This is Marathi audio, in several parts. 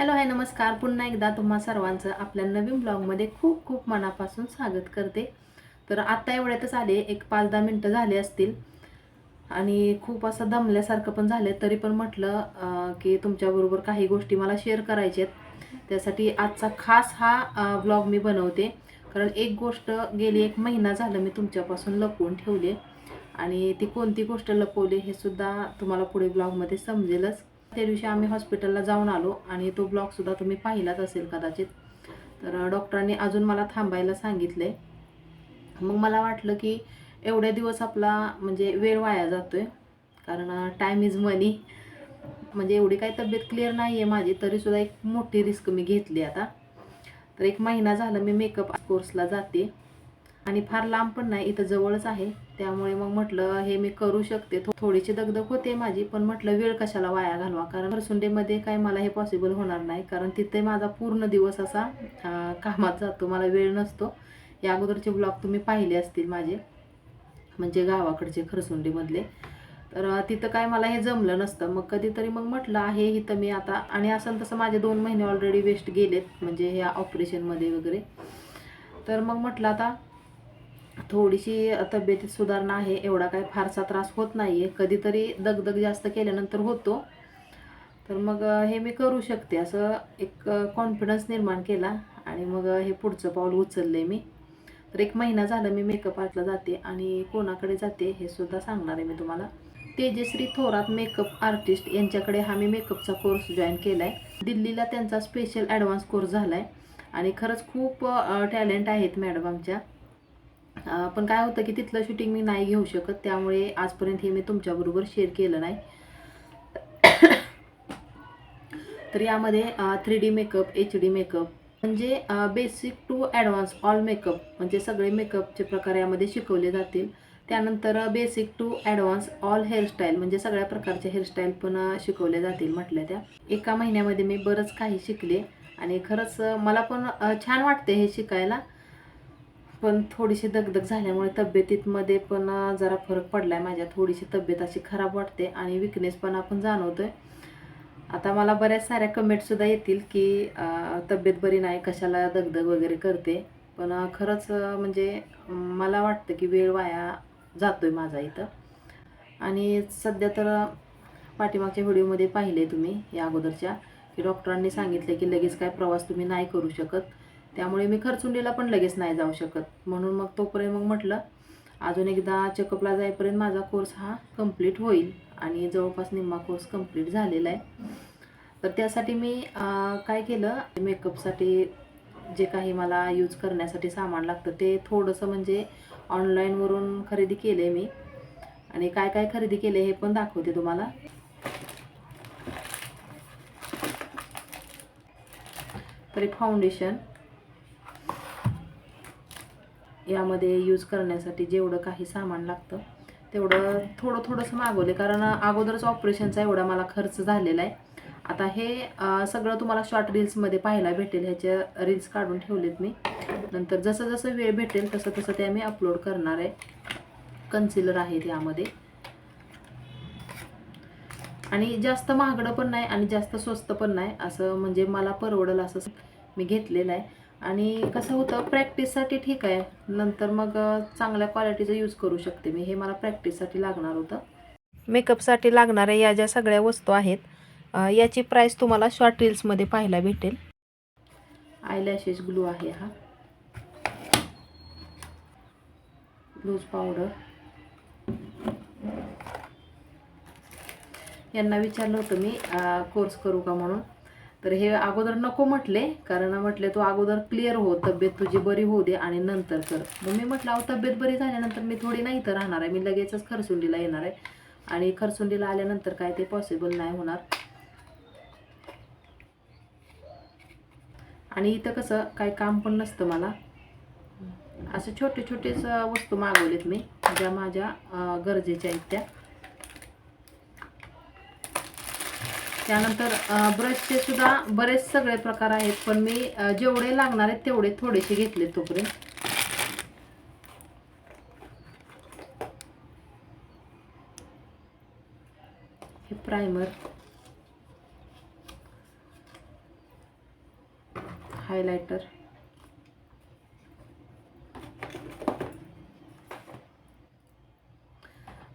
हॅलो हाय नमस्कार. पुन्हा एकदा तुम्हा सर्वांचं आपल्या नवीन ब्लॉगमध्ये खूप खूप मनापासून स्वागत करते. तर आत्ता एवढ्यातच आले एक पाच दहा मिनटं झाले असतील. आणि खूप असं दमल्यासारखं पण झालं तरी पण म्हटलं की तुमच्याबरोबर काही गोष्टी मला शेअर करायच्या आहेत. त्यासाठी आजचा खास हा ब्लॉग मी बनवते. कारण एक गोष्ट गेली एक महिना झालं मी तुमच्यापासून लपवून ठेवली आणि ती कोणती गोष्ट लपवली हे सुद्धा तुम्हाला पुढे ब्लॉगमध्ये समजेलच. त्या दिवशी आम्ही हॉस्पिटलला जाऊन आलो आणि तो ब्लॉगसुद्धा तुम्ही पाहिलाच असेल कदाचित. तर डॉक्टरांनी अजून मला थांबायला सांगितले. मग मला वाटलं की एवढ्या दिवस आपला म्हणजे वेळ वाया जातो आहे कारण टाईम इज मनी म्हणजे एवढी काही तब्येत क्लिअर नाही आहे माझी तरीसुद्धा एक मोठी रिस्क मी घेतली आता. तर एक महिना झाला मी मेकअप कोर्सला जाते. आणि फार लांब पण नाही इथं जवळच आहे. त्यामुळे मग म्हटलं हे मी करू शकते. थोडीशी दगदग होते माझी पण म्हटलं वेळ कशाला वाया घालवा? कारण हरसुंडेमध्ये काय मला हे पॉसिबल होणार नाही. कारण तिथे माझा पूर्ण दिवस असा कामात जातो. मला वेळ नसतो. या अगोदरचे ब्लॉग तुम्ही पाहिले असतील माझे म्हणजे गावाकडचे खरसुंडीमधले. तर तिथं काय मला हे जमलं नसतं. मग कधीतरी मग म्हटलं आहे इथं मी आता आणि असं तसं माझे दोन महिने ऑलरेडी वेस्ट गेलेत म्हणजे ह्या ऑपरेशनमध्ये वगैरे. तर मग म्हटलं आता थोडीशी तब्येतीत सुधारणा आहे एवढा काय फारसा त्रास होत नाही आहे कधीतरी दगदग जास्त केल्यानंतर होतो. तर मग हे मी करू शकते. असं एक कॉन्फिडन्स निर्माण केला आणि मग हे पुढचं पाऊल उचललं आहे मी. तर एक महिना झाला मी मेकअप आर्टला जाते आणि कोणाकडे जाते हे सुद्धा सांगणार आहे मी तुम्हाला. तेजश्री थोरात मेकअप आर्टिस्ट यांच्याकडे हा मी मेकअपचा कोर्स जॉईन केला आहे दिल्लीला त्यांचा स्पेशल ॲडव्हान्स कोर्स झाला आहे आणि खरंच खूप टॅलेंट आहेत मॅडम आमच्या. पण काय होतं की तिथलं शूटिंग मी नाही घेऊ शकत त्यामुळे आजपर्यंत हे मी तुमच्याबरोबर शेअर केलं नाही. तर यामध्ये three D makeup H D makeup म्हणजे basic to advance all makeup म्हणजे सगळे मेकअपचे प्रकार यामध्ये शिकवले जातील. त्यानंतर basic to advance all hairstyle म्हणजे सगळ्या प्रकारचे हेअरस्टाईल पण शिकवले जातील म्हटल्या त्या. एका महिन्यामध्ये मी बरंच काही शिकले आणि खरंच मला पण छान वाटते हे शिकायला. पण थोडीशी दगदग झाल्यामुळे तब्येतीमध्ये पण जरा फरक पडला आहे माझ्या. थोडीशी तब्येत अशी खराब वाटते आणि विकनेस पण आपण जाणवतोय. आता मला बऱ्याच साऱ्या कमेंटसुद्धा येतील की तब्येत बरी नाही कशाला दगदग वगैरे करते. पण खरंच म्हणजे मला वाटतं की वेळ वाया जातोय माझा इथं. आणि सध्या तर पाठीमागच्या व्हिडिओमध्ये पाहिले तुम्ही या अगोदरच्या की डॉक्टरांनी सांगितले की लगेच काय प्रवास तुम्ही नाही करू शकत. त्यामुळे मी खरचुंडीला पण लगेच नाही जाऊ शकत. म्हणून मग तोपर्यंत मग म्हटलं अजून एकदा चेकअपला जाईपर्यंत माझा कोर्स हा कंप्लीट होईल. आणि जवळपास निम्मा कोर्स कंप्लीट झालेला आहे. तर त्यासाठी मी काय केलं मेकअपसाठी जे काही मला यूज करण्यासाठी सामान लागतं ते थोडंसं म्हणजे ऑनलाईनवरून खरेदी केले मी. आणि काय काय खरेदी केले हे पण दाखवते तुम्हाला. तरी फाउंडेशन यामध्ये यूज करण्यासाठी जेवढं काही सामान लागतं तेवढं थोडं थोडंसं मागवले. कारण अगोदरच ऑपरेशनचा एवढा मला खर्च झालेला आहे. आता हे सगळं तुम्हाला शॉर्ट रील्समध्ये पाहायला भेटेल. ह्याच्या रील्स काढून ठेवलेत मी. नंतर जसं जसं वेळ भेटेल तसं तसं ते मी अपलोड करणार आहे. कन्सिलर आहे त्यामध्ये आणि जास्त महागडं पण नाही आणि जास्त स्वस्त पण नाही. असं म्हणजे मला परवडेल असं मी घेतलेलं आहे. आणि कसं होतं प्रॅक्टिससाठी ठीक आहे. नंतर मग चांगल्या क्वालिटीचं यूज करू शकते मी. हे मला प्रॅक्टिससाठी लागणार होतं. मेकअपसाठी लागणाऱ्या या ज्या सगळ्या वस्तू आहेत याची प्राईस तुम्हाला शॉर्ट रील्समध्ये पाहायला भेटेल. आयलॅशेस ग्लू आहे हा. लूज पावडर यांना विचारलं होतं मी कोर्स करू का म्हणून. तर हे अगोदर नको म्हटले कारण म्हटले तू अगोदर क्लिअर हो तब्येत तुझी बरी होऊ दे आणि नंतर कर. मग मी म्हटलं अहो तब्येत बरी झाल्यानंतर मी थोडी नाही तर राहणार आहे मी लगेचच खरसुंडीला येणार आहे. आणि खरसुंडीला आल्यानंतर काय ते पॉसिबल नाही होणार. आणि इथं कसं काय काम पण नसतं मला. असे छोटे छोटेच वस्तू मागवलेत मी ज्या माझ्या गरजेच्या आहेत त्या. त्यानंतर ब्रशचे सुद्धा बरेच सगळे प्रकार आहेत पण मी जेवढे लागणार आहेत तेवढे थोडेसे घेतले तोपर्यंत. हे प्रायमर हायलायटर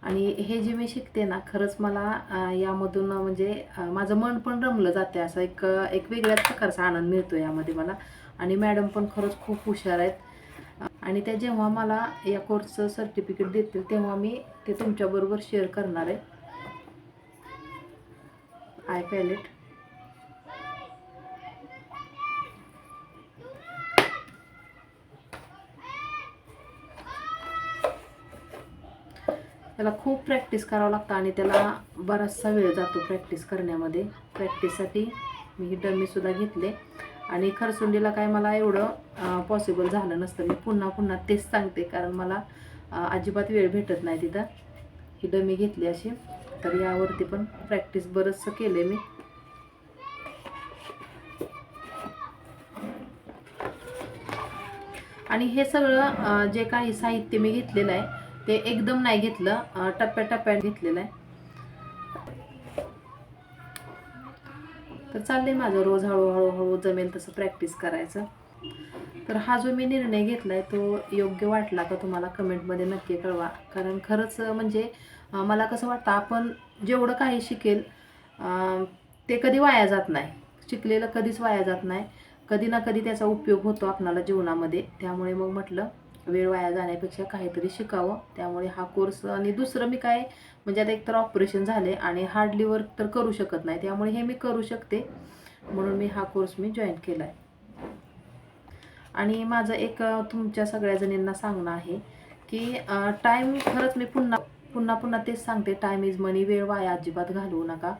आणि हे जे मी शिकते ना खरंच मला यामधून म्हणजे माझं मन पण रमलं जाते असं एक एक वेगळ्याच प्रकारचा आनंद मिळतो यामध्ये मला. आणि मॅडम पण खरंच खूप हुशार आहेत. आणि त्या जेव्हा मला या कोर्सचं सर्टिफिकेट देतील तेव्हा मी ते तुमच्याबरोबर शेअर करणार आहे. Eye palette. त्याला खूप प्रॅक्टिस करावं लागतं आणि त्याला बराचसा वेळ जातो प्रॅक्टिस करण्यामध्ये. प्रॅक्टिससाठी मी ही डमीसुद्धा घेतले. आणि खरसुंडीला काय मला एवढं पॉसिबल झालं नसतं. मी पुन्हा पुन्हा तेच सांगते कारण मला अजिबात वेळ भेटत नाही तिथं. ही डमी घेतली अशी. तर यावरती पण प्रॅक्टिस बरंचसं केले मी. आणि हे सगळं जे काही साहित्य मी घेतलेलं आहे ते एकदम नाही घेतलं. टप्प्याटप्प्यात घेतलेलं आहे. तर चाललंय माझं रोज हळूहळू हळू जमेल तसं प्रॅक्टिस करायचं. तर हा जो मी निर्णय घेतलाय तो योग्य वाटला का तुम्हाला कमेंटमध्ये नक्की कळवा. कारण खरंच म्हणजे मला कसं वाटतं आपण जेवढं काही शिकेल ते कधी वाया जात नाही. शिकलेलं कधीच वाया जात नाही. कधी ना कधी त्याचा उपयोग होतो आपणाला जीवनामध्ये. त्यामुळे मग म्हटलं वेळ वाया जाण्यापेक्षा काहीतरी शिकावं. त्यामुळे हा कोर्स आणि दुसरं मी काय म्हणजे आता एकतर ऑपरेशन झाले आणि हार्डली वर्क तर करू शकत नाही. त्यामुळे हे मी करू शकते. म्हणून मी हा कोर्स मी जॉईन केला आहे आणि माझं एक तुमच्या सगळ्या जणींना सांगणं आहे की टाईम खरंच मी पुन्हा पुन्हा पुन्हा तेच सांगते. टाईम इज मनी वेळ वाया अजिबात घालवू नका.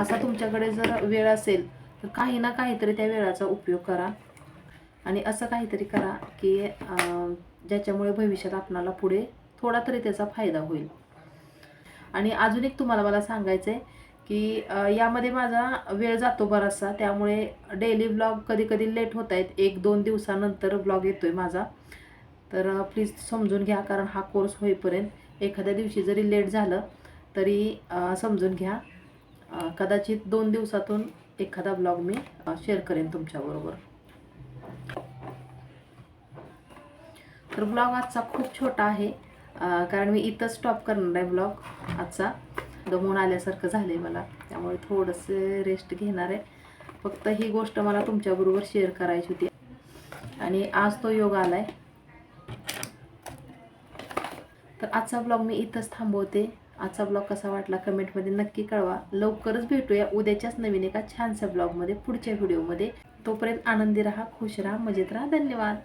असा तुमच्याकडे जर वेळ असेल तर काही ना काहीतरी त्या वेळाचा उपयोग करा. आणि असं काहीतरी करा की ज्याच्यामुळे भविष्यात आपणाला पुढे थोडा तरी त्याचा फायदा होईल. आणि अजून एक तुम्हाला मला सांगायचं आहे की यामध्ये माझा वेळ जातो बराचसा. त्यामुळे डेली ब्लॉग कधी कधी लेट होत आहेत. एक दोन दिवसानंतर ब्लॉग येतो आहे माझा. तर प्लीज समजून घ्या कारण हा कोर्स होईपर्यंत एखाद्या दिवशी जरी लेट झालं तरी समजून घ्या. कदाचित दोन दिवसातून एखादा ब्लॉग मी शेअर करेन तुमच्याबरोबर. तर ब्लॉग आजचा खूप छोटा आहे. कारण मी इथंच स्टॉप करणार आहे ब्लॉग आजचा. दमून आल्यासारखं झालं आहे मला. त्यामुळे थोडंसं रेस्ट घेणार आहे. फक्त ही गोष्ट मला तुमच्याबरोबर शेअर करायची होती. आणि आज तो योग आला आहे तर आजचा ब्लॉग मी इथंच थांबवते. आजचा ब्लॉग कसा वाटला कमेंटमध्ये नक्की कळवा. लवकरच भेटूया उद्याच्याच नवीन एका छानशा ब्लॉगमध्ये पुढच्या व्हिडिओमध्ये तोपर्यंत आनंदी राहा खुश राहा मजेत राहा. धन्यवाद.